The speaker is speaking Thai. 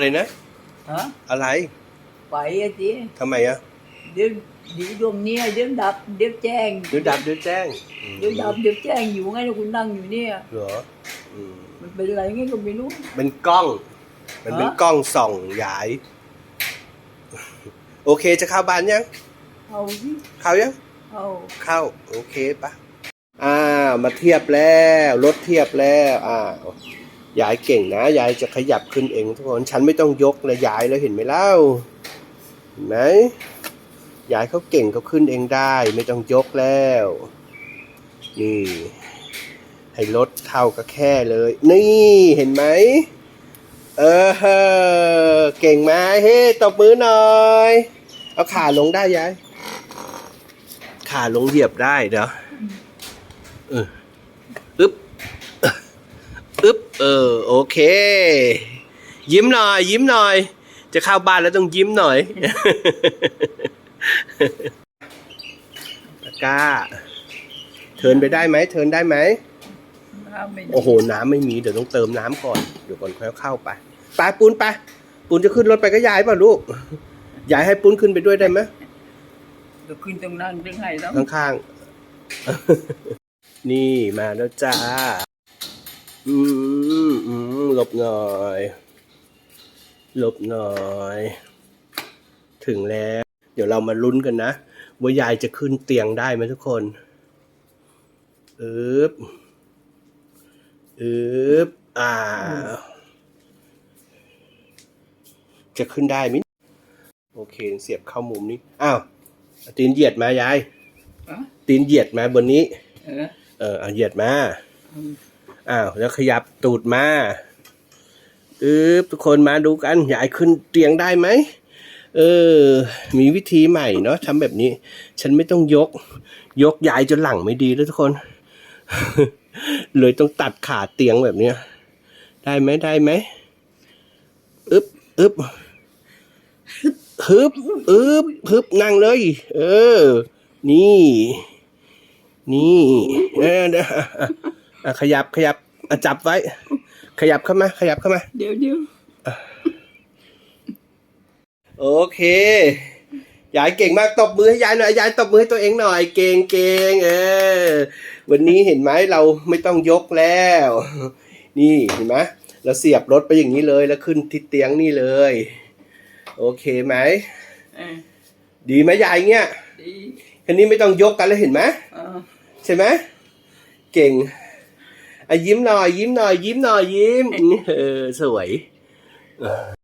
อะไรนะ ฮะอะไรไปอะจีทำไมอะเดี๋ยวเดี๋ยวดวงเนี้ยเดี๋ยวดับเดี๋ยวแจ้งเดี๋ยวดับเดี๋ยวแจ้งอืมเดี๋ยวดับเดี๋ยวแจ้งอยู่ไงแล้วคุณนั่งอยู่เนี่ยเหรออืมมันเป็นอะไรไงก็ไม่รู้ เป็นกล้อง มันเป็นฮะ กล้องส่องยาย โอเคจะเข้าบ้านยัง เอาสิเข้ายัง เอาเข้า โอเคปะอ้าวมาเทียบแล้ว รถเทียบแล้วอ้าว ยายเก่งนะ ยายจะขยับขึ้นเองทุกคน ฉันไม่ต้องยกเลยยายแล้วเห็นไหมเล่าเห็นไหมยายเขาเก่งเขาขึ้นเองได้ ไม่ต้องยกแล้ว นี่ ให้รถเท่ากับแค่เลย นี่เห็นไหมเออเฮเก่งไหมเฮ้ตบมือหน่อย เอาขาลงได้ยายขาลงเหยียบได้เดี๋ยวเอออึ๊บอึ๊บ เออ โอเค ยิ้มหน่อย ยิ้มหน่อย จะเข้าบ้านแล้วต้องยิ้มหน่อยตะกร้า เทิร์นไปได้ไหม เทิร์นได้ไหม น้ำไม่โอ้โห น้ำไม่มี เดี๋ยวต้องเติมน้ำก่อน เดี๋ยวก่อนค่อยเข้าไปไปปูนไป ปูนจะขึ้นรถไปก็ยายเปล่ะลูก ยายให้ปูนขึ้นไปด้วยได้ไหมเดี๋ยวขึ้นตรงนั้นยังไงแล้ว ข้างๆ นี่มาแล้วจ้า อืมอืมหลบหน่อย หลบหน่อย ถึงแล้ว เดี๋ยวเรามาลุ้นกันนะ ว่ายายจะขึ้นเตียงได้ไหมทุกคนอึบอึบอ่า จะขึ้นได้ไหมโอเค เสียบเข้ามุมนี้ อ้าว ตีนเหยียดมายายฮะตีนเหยียดมาบนนี้ เออ เออเอาเหยียดมา อ้าวแล้วขยับตูดมาอึบทุกคนมาดูกันยายขึ้นเตียงได้ไหมเออ มีวิธีใหม่เนาะทำแบบนี้ ฉันไม่ต้องยก ยกยายจนหลังไม่ดีแล้วทุกคน เลยต้องตัดขาเตียงแบบเนี้ย ได้ไหมได้ไหมอึบอึบฮึบอึบฮึบนั่งเลย เออ นี่ นี่เออเดี๋ยว อะอะอะขยับขยับอะจับไว้ ขยับเข้ามา ขยับเข้ามา เดี๋ยวเดี๋ยวโอเค ยายเก่งมากตบมือให้ยายหน่อย ยายตบมือให้ตัวเองหน่อย เก่งเก่งเออ วันนี้เห็นไหมเราไม่ต้องยกแล้ว นี่เห็นไหมเราเสียบรถไปอย่างนี้เลยแล้วขึ้นที่เตียงนี่เลย โอเคไหมเออดีไหมยายเงี้ย ดี คันนี้ไม่ต้องยกกันแล้วเห็นไหมเออใช่ไหม เก่งอะ ยิ้มหน่อยยิ้มหน่อยยิ้มหน่อยยิ้มเออสวย